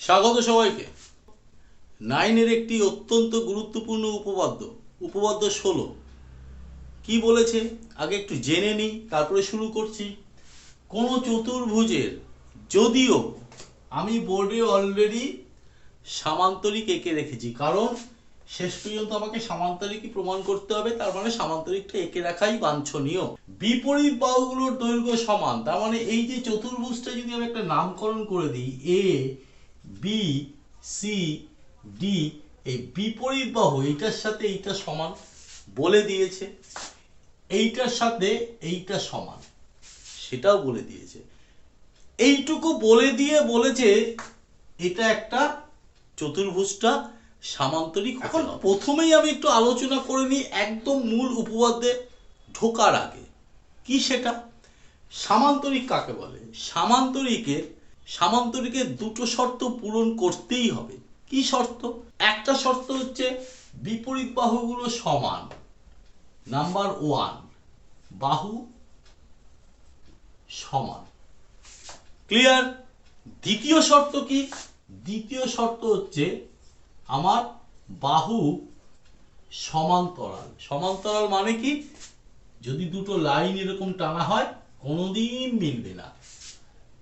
স্বাগত সবাইকে। নাইনের একটি অত্যন্ত গুরুত্বপূর্ণ উপপাদ্য উপপাদ্য ষোলো। কি বলেছে? আগে একটু জেনে নিই, তারপরে শুরু করছি। কোনো চতুর্ভুজের, যদিও আমি বোর্ডে অলরেডি সামান্তরিক এঁকে রেখেছি, কারণ শেষ পর্যন্ত আমাকে সামান্তরিকই প্রমাণ করতে হবে, তার মানে সামান্তরিকটা এঁকে রাখাই বাঞ্ছনীয়। বিপরীত বাহুগুলোর দৈর্ঘ্য সমান, তার মানে এই যে চতুর্ভুজটা যদি আমি একটা নামকরণ করে দিই এ বি সি ডি এই বিপরীত বাহু এইটার সাথে এইটা সমান বলে দিয়েছে এইটার সাথে এইটা সমান সেটাও বলে দিয়েছে। এইটুকু বলে দিয়ে বলেছে এটা একটা চতুর্ভুজটা সামান্তরিক এখন প্রথমেই আমি একটু আলোচনা করে নিই একদম মূল উপপাদ্যে ঢোকার আগে। কি সেটা? সামান্তরিক কাকে বলে? সামান্তরিকের সামান্তরিকের দুটো শর্ত পূরণ করতেই হবে। কি শর্ত? একটা শর্ত হচ্ছে বিপরীত বাহুগুলো সমান। নাম্বার ওয়ান, বাহু সমান। ক্লিয়ার? দ্বিতীয় শর্ত কি? দ্বিতীয় শর্ত হচ্ছে আমার বাহু সমান্তরাল। সমান্তরাল মানে কি? যদি দুটো লাইন এরকম টানা হয়, কোনোদিন মিলবে না।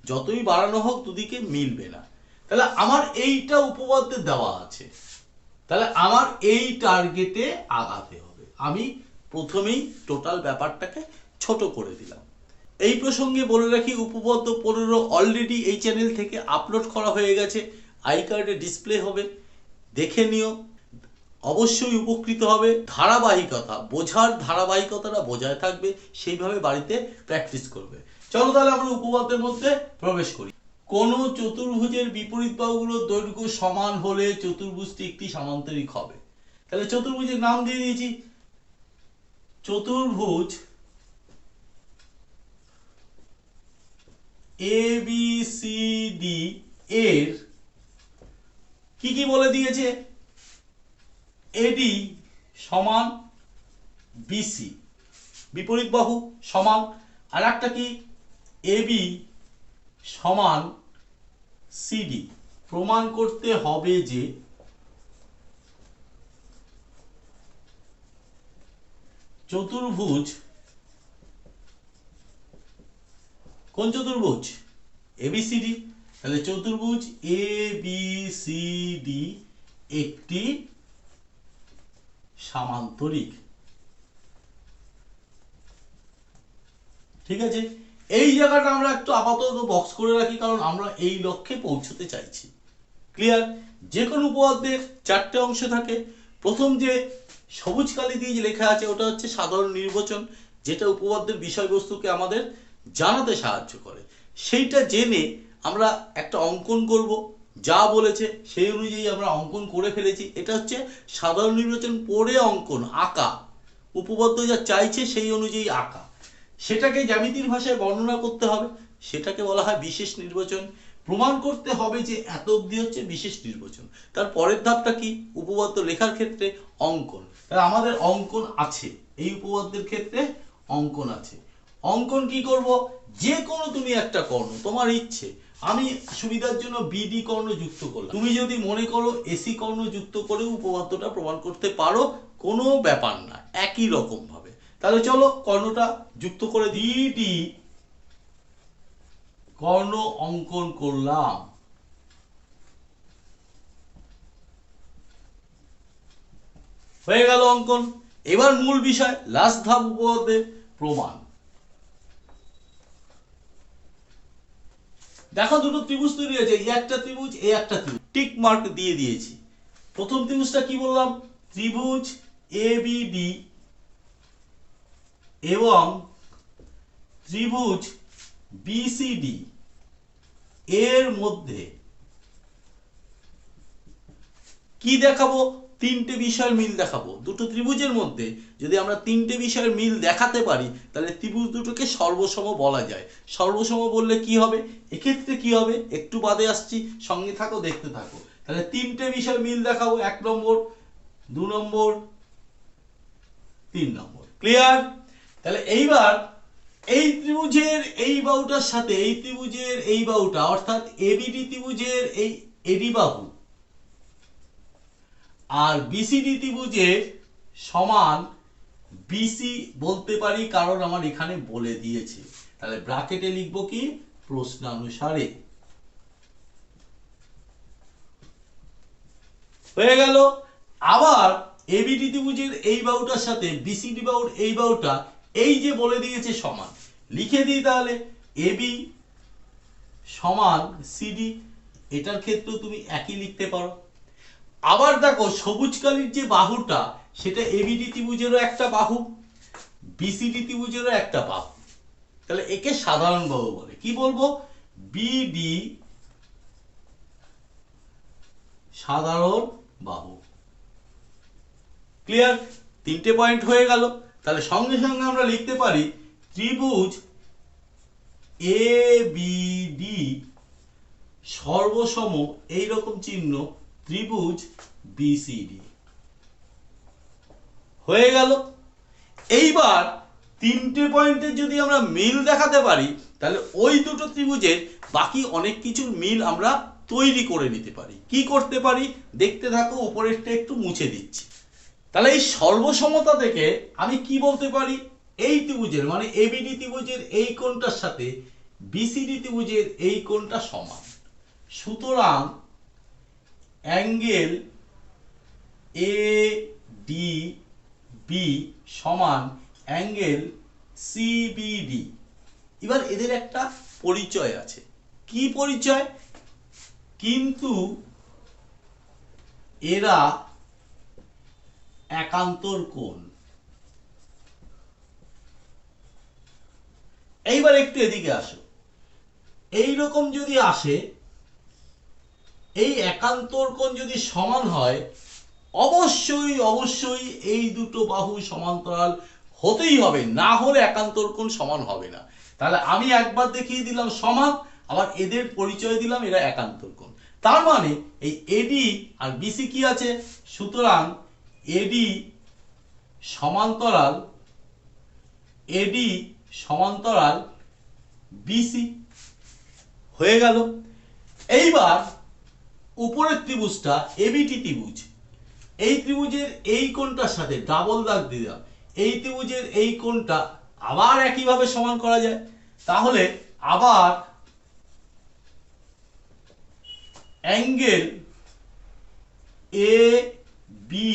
যতই বাড়ানো হোক দুদিকে মিলবে না। তাহলে আমার এইটা উপপাদ্যে দেওয়া আছে। তাহলে আমার এই টার্গেটে আগাতে হবে। আমি প্রথমেই টোটাল ব্যাপারটাকে ছোট করে দিলাম। এই প্রসঙ্গে বলে রাখি, উপপাদ্য পনেরো অলরেডি এই চ্যানেল থেকে আপলোড করা হয়ে গেছে। আই কার্ডে ডিসপ্লে হবে। দেখে নিও। অবশ্যই উপকৃত হবে ধারাবাহিকতা। বোঝার ধারাবাহিকতাটা বজায় থাকবে, সেইভাবে বাড়িতে প্র্যাকটিস করবে। চলো তাহলে আমরা উপপাদ্যের মধ্যে প্রবেশ করি। কোন চতুর্ভুজের বিপরীত বাহুগুলোর দৈর্ঘ্য সমান হলে চতুর্ভুজটি একটি সামান্তরিক হবে। তাহলে চতুর্ভুজের নাম দিয়ে দিয়েছি। চতুর্ভুজ এ বি সি ডি এর কি কি বলে দিয়েছে? এডি সমান বিসি বিপরীত বাহু সমান আর একটা কি এবি সমান সিডি প্রমাণ করতে হবে যে চতুর্ভুজ, কোন চতুর্ভুজ? এবিসিডি তাহলে চতুর্ভুজ এ বি সি ডি একটি সামান্তরিক। ঠিক আছে? এই জায়গাটা আমরা একটু আপাতত বক্স করে রাখি, কারণ আমরা এই লক্ষ্যে পৌঁছতে চাইছি। ক্লিয়ার যে কোনো উপপাদ্যের চারটে অংশ থাকে। প্রথম যে সবুজ কালি দিয়ে যে লেখা আছে, ওটা হচ্ছে সাধারণ নির্বাচন, যেটা উপপাদ্যের বিষয়বস্তুকে আমাদের জানাতে সাহায্য করে। সেইটা জেনে আমরা একটা অঙ্কন করব। যা বলেছে সেই অনুযায়ী আমরা অঙ্কন করে ফেলেছি। এটা হচ্ছে সাধারণ নির্বাচন পড়ে অঙ্কন, আঁকা। উপপাদ্য যা চাইছে সেই অনুযায়ী আঁকা। সেটাকে জ্যামিতির ভাষায় বর্ণনা করতে হবে। সেটাকে বলা হয় বিশেষ নির্বাচন। প্রমাণ করতে হবে যে এত অবধি হচ্ছে বিশেষ নির্বাচন। তার পরের ধাপটা কি? উপপাদ্য লেখার ক্ষেত্রে অঙ্কন। তাহলে আমাদের অঙ্কন আছে। এই উপপাদ্যের ক্ষেত্রে অঙ্কন আছে। অঙ্কন কি করব? যে কোনো তুমি একটা কর্ণ, তোমার ইচ্ছে। আমি সুবিধার জন্য বিডি কর্ণ যুক্ত করলাম। তুমি যদি মনে করো এসি কর্ণ যুক্ত করে উপপাদ্যটা প্রমাণ করতে পারো, কোনো ব্যাপার না, একই রকম ভাবে তাহলে চলো কর্ণটা যুক্ত করে বিডি কর্ণ অঙ্কন করলাম। হয়ে গেল অঙ্কন। এবার মূল বিষয় লাস্ট ধাপ উপপাদ্যের প্রমাণ। দেখো দুটো ত্রিভুজ তৈরি হয়েছে, এই একটা ত্রিভুজ, এই একটা ত্রিভুজ। টিক মার্ক দিয়ে দিয়েছি। প্রথম ত্রিভুজটা কি বললাম? ত্রিভুজ এ বি এবং ত্রিভুজ বিসিডি এর মধ্যে কি দেখাবো? তিনটে বিষয়ের মিল দেখাবো। দুটো ত্রিভুজের মধ্যে যদি আমরা তিনটে বিষয়ের মিল দেখাতে পারি, তাহলে ত্রিভুজ দুটোকে সর্বসম বলা যায়। সর্বসম বললে কি হবে? এক্ষেত্রে কি হবে? একটু বাদে আসছি, সঙ্গে থাকো, দেখতে থাকো। তাহলে তিনটে বিষয়ের মিল দেখাবো, এক নম্বর, দু নম্বর, তিন নম্বর। ক্লিয়ার তাহলে এইবার এই ত্রিভুজের এই বাহুটার সাথে, এই ত্রিভুজের এই বাহুটা, অর্থাৎ এবিডি ত্রিভুজের এই এডি বাহু আর বিসিডি ত্রিভুজের সমান বিসি বলতে পারি কারণ আমার এখানে বলে দিয়েছে। তাহলে ব্র্যাকেটে লিখব কি? প্রশ্নানুসারে। হয়ে গেল। আবার এবিডি ত্রিভুজের এই বাহুটার সাথে বিসিডি বাহুর এই বাহুটা এই যে বলে দিয়েছে সমান। লিখে দিই তাহলে। এবি সমান সিডি এটার ক্ষেত্রেও তুমি একই লিখতে পারো। আবার দেখো সবুজ কালির যে বাহুটা, সেটা এবিডি ত্রিভুজেরও একটা বাহু বিসিডি ত্রিভুজেরও একটা বাহু। তাহলে একে সাধারণ বাহু বলে। কি বলব? বিডি সাধারণ বাহু। ক্লিয়ার তিনটে পয়েন্ট হয়ে গেল। তাহলে সঙ্গে সঙ্গে আমরা লিখতে পারি, ত্রিভুজ এ বিডি সর্বসম এইরকম চিহ্ন ত্রিভুজ বিসিডি হয়ে গেল। এইবার তিনটে পয়েন্টের যদি আমরা মিল দেখাতে পারি, তাহলে ওই দুটো ত্রিভুজের বাকি অনেক কিছুর মিল আমরা তৈরি করে নিতে পারি। কি করতে পারি? দেখতে থাকো উপরেরটা একটু মুছে দিচ্ছি। তাহলে এই সর্বসমতা থেকে আমি কি বলতে পারি? এই ত্রিভুজের মানে এবিডি ত্রিভুজের এই কোণটার সাথে বিসিডি ত্রিভুজের এই কোণটা সমান। সুতরাং অ্যাঙ্গেল এ ডি বি সমান অ্যাঙ্গেল সিবিডি এবার এদের একটা পরিচয় আছে। কি পরিচয়? কিন্তু এরা একান্তর কোণ। এইবার একটু এদিকে আসো। এই রকম যদি আসে এই একান্তর কোণ যদি সমান হয়, অবশ্যই অবশ্যই এই দুটো বাহু সমান্তরাল হতেই হবে, না হলে একান্তর কোণ সমান হবে না। তাহলে আমি একবার দেখিয়ে দিলাম সমান, আবার এদের পরিচয় দিলাম, এরা একান্তর কোণ তার মানে এই এডি আর বিসি কি আছে? সুতরাং এডি সমান্তরাল এডি সমান্তরাল বিসি হয়ে গেল। এইবার উপরের ত্রিভুজটা এবিটি ত্রিভুজ। এই ত্রিভুজের এই কোণটার সাথে ডাবল দাগ দিয়ে এই ত্রিভুজের এই কোণটা আবার একইভাবে সমান করা যায়। তাহলে আবার angle A B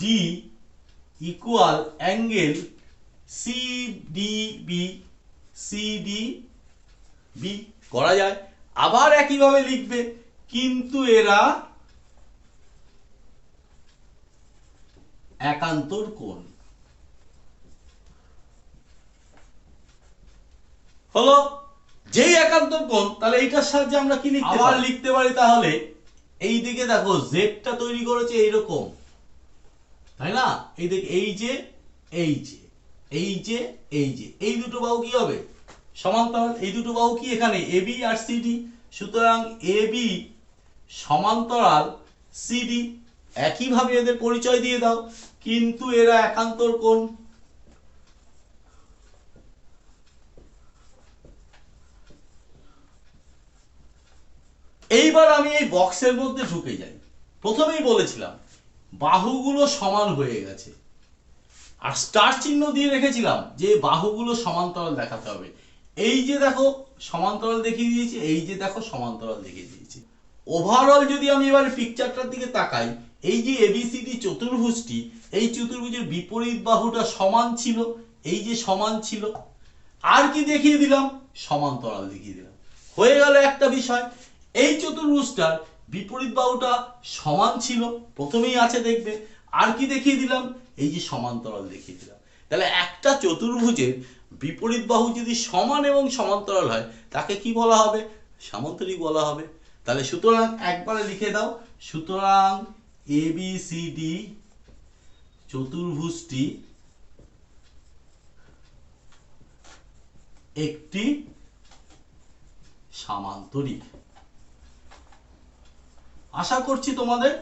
D equal angle C D B C D B করা যায়। আবার একইভাবে লিখবে কিন্তু এরা একান্তর কোণ। হলো যেই একান্তর কোণ তাহলে এইটার সাহায্যে আমরা কি লিখতে আবার লিখতে পারি তাহলে এই দিকে দেখো জেডটা তৈরি করেছে এইরকম। তাই না? এই দিকে এই যে এই যে এই যে এই যে। এই দুটো বাহু কি হবে? সমান্তরাল এই দুটো বাহু কি এখানে? এবি আর সিডি সুতরাং এবি সমান্তরাল সিডি একইভাবে এদের পরিচয় দিয়ে দাও। কিন্তু এরা একান্তর কোণ? এইবার আমি এই বক্সের মধ্যে ঢুকে যাই। প্রথমেই বলেছিলাম, বাহুগুলো সমান হয়ে গেছে। আর স্টার চিহ্ন দিয়ে রেখেছিলাম যে বাহুগুলো সমান্তরাল দেখাতে হবে। এই যে দেখো, সমান্তরাল দেখিয়ে দিয়েছি, এই যে দেখো, সমান্তরাল দেখিয়ে দিয়েছি। ওভারঅল যদি আমি এবার পিকচারটার দিকে তাকাই, এই যে এবিসিডি চতুর্ভুজটি, এই চতুর্ভুজের বিপরীত বাহুটা সমান ছিল, এই যে সমান ছিল, আর কি দেখিয়ে দিলাম? সমান্তরাল দেখিয়ে দিলাম। হয়ে গেল একটা বিষয়, এই চতুর্ভুজটার বিপরীত বাহুটা সমান ছিল, প্রথমেই আছে দেখবে, আর কি দেখিয়ে দিলাম? এই যে সমান্তরাল দেখিয়ে দিলাম। তাহলে একটা চতুর্ভুজের বিপরীত বাহু যদি সমান এবং সমান্তরাল হয়, তাকে কি বলা হবে? সামান্তরিক বলা হবে। তাহলে সুতরাং একবারে লিখে দাও, সুতরাং এ বি সি ডি চতুর্ভুজটি একটি সামান্তরিক। আশা করছি তোমাদের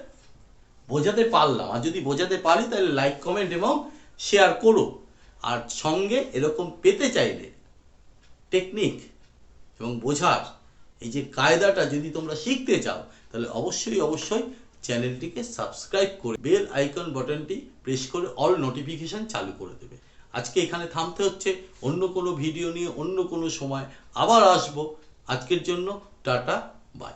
বোঝাতে পারলাম। আর যদি বোঝাতে পারি, তাহলে লাইক কমেন্ট এবং শেয়ার করো। আর সঙ্গে এরকম পেতে চাইলে টেকনিক এবং বোঝার এই যে কায়দাটা যদি তোমরা শিখতে চাও, তাহলে অবশ্যই অবশ্যই চ্যানেলটিকে সাবস্ক্রাইব করে বেল আইকন বাটনটি প্রেস করে অল নোটিফিকেশান চালু করে দেবে। আজকে এখানে থামতে হচ্ছে, অন্য কোনো ভিডিও নিয়ে অন্য কোনো সময় আবার আসব। আজকের জন্য টাটা, বাই।